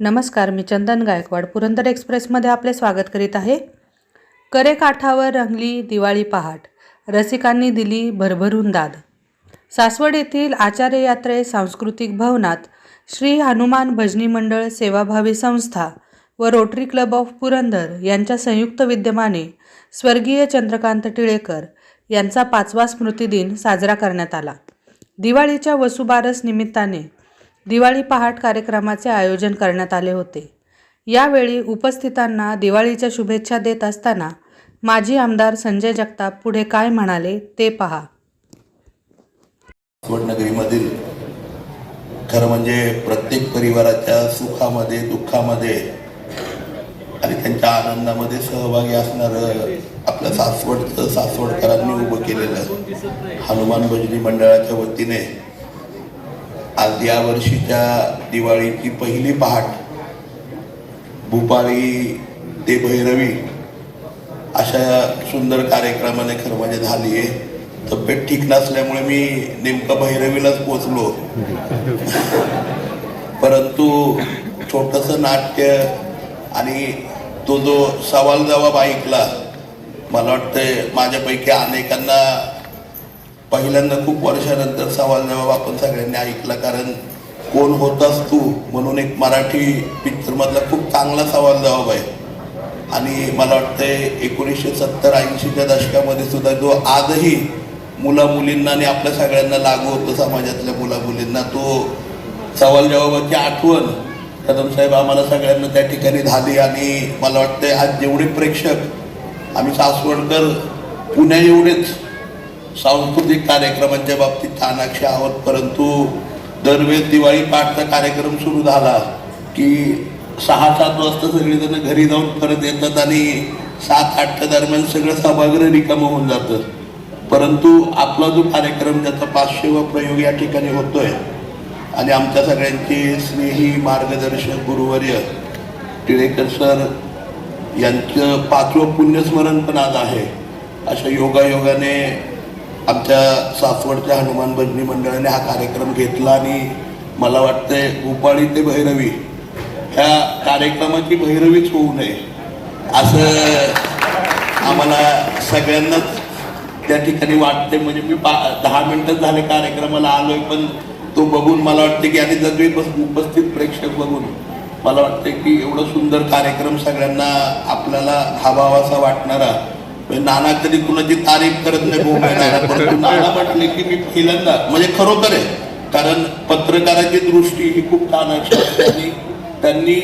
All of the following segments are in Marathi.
नमस्कार मी चंदन गायकवाड. पुरंदर एक्सप्रेसमध्ये आपले स्वागत करीत आहे. करेकाठावर रंगली दिवाळी पहाट. रसिकांनी दिली भरभरून दाद. सासवड येथील आचार्य यात्रे सांस्कृतिक भवनात श्री हनुमान भजनी मंडळ सेवाभावी संस्था व रोटरी क्लब ऑफ पुरंदर यांच्या संयुक्त विद्यमाने स्वर्गीय चंद्रकांत टिळेकर यांचा पाचवा स्मृतिदिन साजरा करण्यात आला. दिवाळीच्या वसुबारस निमित्ताने दिवाळी पहाट कार्यक्रमाचे आयोजन करण्यात आले होते. यावेळी उपस्थितांना दिवाळीच्या शुभेच्छा देत असताना माजी आमदार संजय जगताप पुढे काय म्हणाले ते पहा. नगरीमधील खरं म्हणजे प्रत्येक परिवाराच्या सुखामध्ये दुःखामध्ये आणि त्यांच्या आनंदामध्ये सहभागी असणारं आपल्या सासवडचं सासवडकरांनी उभं केलेलं हनुमान भजनी मंडळाच्या वतीने आज या वर्षीच्या दिवाळीची पहिली पहाट भूपाळी ते भैरवी अशा सुंदर कार्यक्रमाने खरं म्हणजे झाली आहे. तब्येत ठीक नसल्यामुळे मी नेमकं भैरवीलाच पोचलो. परंतु छोटंसं नाट्य आणि तो जो सवाल जवाब ऐकला मला वाटतंय माझ्यापैकी अनेकांना पहिल्यांदा खूप वर्षानंतर सवाल जवाब आपण सगळ्यांनी ऐकला कारण कोण होतास तू? म्हणून एक मराठी पिक्चरमधला खूप चांगला सवाल जवाब आहे. आणि मला वाटतंय एकोणीसशे सत्तर ऐंशीच्या दशकामध्ये सुद्धा जो आजही मुला मुलींना आणि आपल्या सगळ्यांना लागू होतो समाजातल्या मुला मुलींना तो सवाल जवाबाची आठवण कदम साहेब आम्हाला सगळ्यांना त्या ठिकाणी झाली. आणि मला वाटतंय आज जेवढे प्रेक्षक आम्ही सासवडकर पुण्या एवढेच सांस्कृतिक कार्यक्रमांच्या बाबतीत तानाक्षी आहोत परंतु दरवेळेस दिवाळी पाठचा कार्यक्रम सुरू झाला की सहा सात वाजता सगळेजण घरी जाऊन परत येतात आणि सात आठच्या दरम्यान सगळं सभागृह रिकामं होऊन जातं. परंतु आपला जो कार्यक्रम ज्याचा पाचशे व प्रयोग या ठिकाणी होतोय. आणि आमच्या सगळ्यांचे स्नेही मार्गदर्शक गुरुवर्य टिळेकर सर यांचं पाचवं पुण्यस्मरण पण आज आहे. अशा योगायोगाने आमच्या सासवडच्या हनुमान भजनी मंडळाने हा कार्यक्रम घेतला आणि मला वाटतंय गोपाळी ते भैरवी ह्या कार्यक्रमाची भैरवीच होऊ नये. असं आम्हाला सगळ्यांनाच त्या ठिकाणी वाटते म्हणजे मी पा दहा मिनटं झाले कार्यक्रमाला आलोय पण तो बघून मला वाटते की आणि जगवे बस उपस्थित प्रेक्षक बघून मला वाटते की एवढं सुंदर कार्यक्रम सगळ्यांना आपल्याला हवावासा वाटणारा म्हणजे नाना कधी कुणाची तारीफ करत नाही बोंबायला परंतु नाना. म्हटले की मी पहिल्यांदा म्हणजे खरोखर आहे. कारण पत्रकाराची दृष्टी ही खूप छान आहे. त्यांनी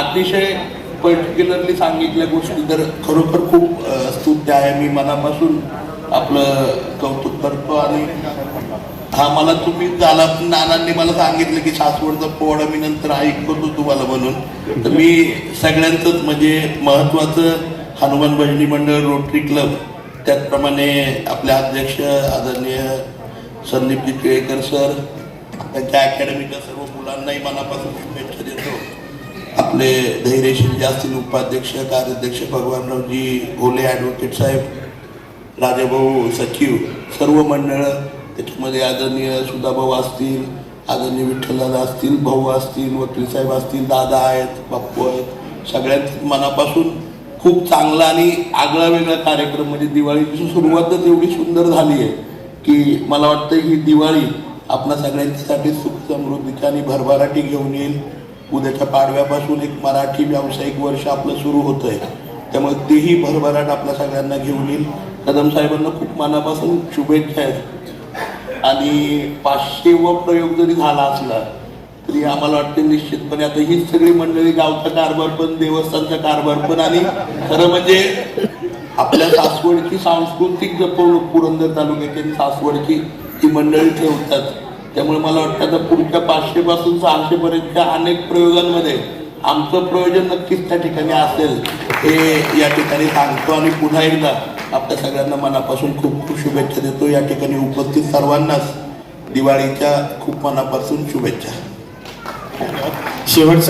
अतिशय पर्टिक्युलरली सांगितल्या गोष्टी. तर खरोखर खूप स्तुत्य आहे. मी मनापासून आपलं कौतुक करतो. आणि हा मला तुम्ही झाला नानांनी मला सांगितलं की सासवडचा पोवाडा मी नंतर ऐकतो तुम्हाला म्हणून. तर मी सगळ्यांचंच म्हणजे महत्वाचं हनुमान बहिणी मंडळ रोटरी क्लब त्याचप्रमाणे आपले अध्यक्ष आदरणीय संदीप केळेकर सर त्यांच्या अकॅडमीच्या सर्व मुलांनाही मनापासून शुभेच्छा देतो. आपले धैर्यशील जास्तीन उपाध्यक्ष कार्याध्यक्ष भगवानरावजी ओले ॲडव्होकेट साहेब राजाभाऊ सचिव सर्व मंडळं त्याच्यामध्ये आदरणीय सुधाभाऊ असतील आदरणीय विठ्ठलदादा असतील भाऊ असतील वकील साहेब असतील दादा आहेत बाप्पू आहेत सगळ्यांच मनापासून खूप चांगला आणि आगळा वेगळा कार्यक्रम म्हणजे दिवाळीची सुरुवातच एवढी सुंदर झाली आहे की मला वाटतं ही दिवाळी आपल्या सगळ्यांच्यासाठी सुख समृद्धीची आणि भरभराटी घेऊन येईल. उद्याच्या पाडव्यापासून एक मराठी व्यावसायिक वर्ष आपलं सुरू होतं आहे त्यामुळे तेही भरभराट आपल्या सगळ्यांना घेऊन येईल. कदम साहेबांना खूप मनापासून शुभेच्छा आहेत. आणि पाचशे व प्रयोग जरी झाला असला तरी आम्हाला वाटते निश्चितपणे आता हीच सगळी मंडळी गावचा कारभार पण देवस्थानचा कारभार पण आणि खरं म्हणजे आपल्या सासवडची सांस्कृतिक जपवणूक पुरंदर तालुक्याची सासवडची ही मंडळी ठेवतात त्यामुळे मला वाटतं आता पुढच्या पाचशे पासून सहाशे पर्यंतच्या अनेक प्रयोगांमध्ये आमचं प्रयोजन नक्कीच त्या ठिकाणी असेल हे या ठिकाणी सांगतो आणि पुन्हा एकदा आपल्या सगळ्यांना मनापासून खूप खूप शुभेच्छा देतो. या ठिकाणी उपस्थित सर्वांनाच दिवाळीच्या खूप मनापासून शुभेच्छा. शेवटचा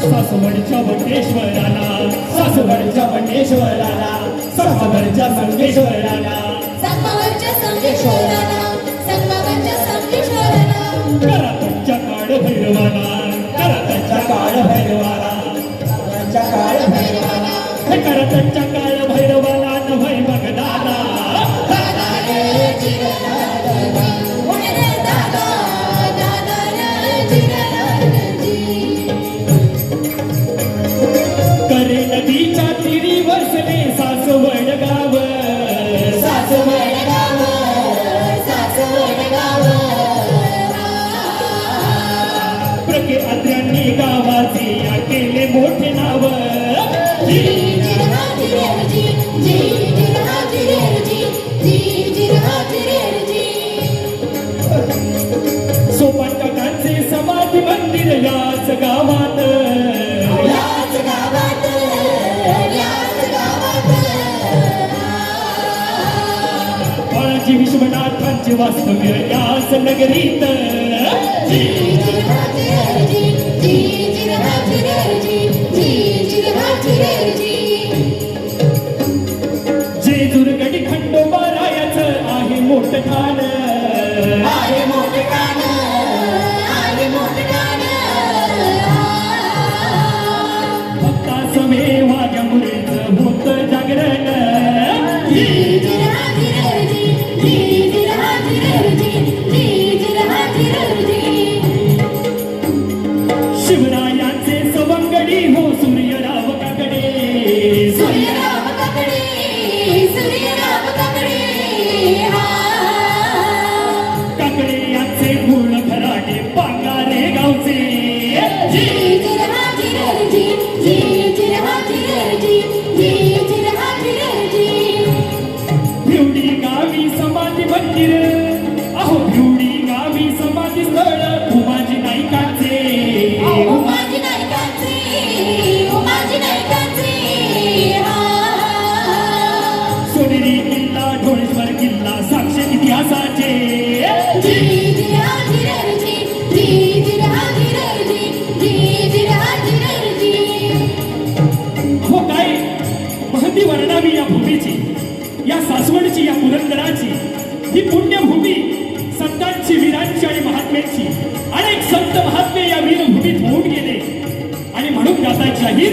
सासवडच्या बटेश्वराला सासवडच्या बटेश्वराला सासवडच्या संगेश्वराला. सासवडच्या संगेश्वराला सासवडच्या संगेश्वराला. कराडच्या काळ भैरवाला कराडच्या काळ भैरवाला. कराडच्या जीवाची वास्तव्य याच नगरीत. जे दुर्गडी खंडोबा रायाचं आहे मोठं ठाण. शिवरायाचे सवंगडी हो सूर्यराव काकडे. सूर्यराव काकडे सूर्यराव मूळ खराटे पांगारे गावचे. गावी समाधी मंदिर अहो ही पुण्यभूमी संतांची वीरांची आणि महात्म्यांची. अनेक संत महात्मे या वीरभूमीत होऊन गेले. आणि म्हणून गाता जाहीर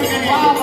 Vamos!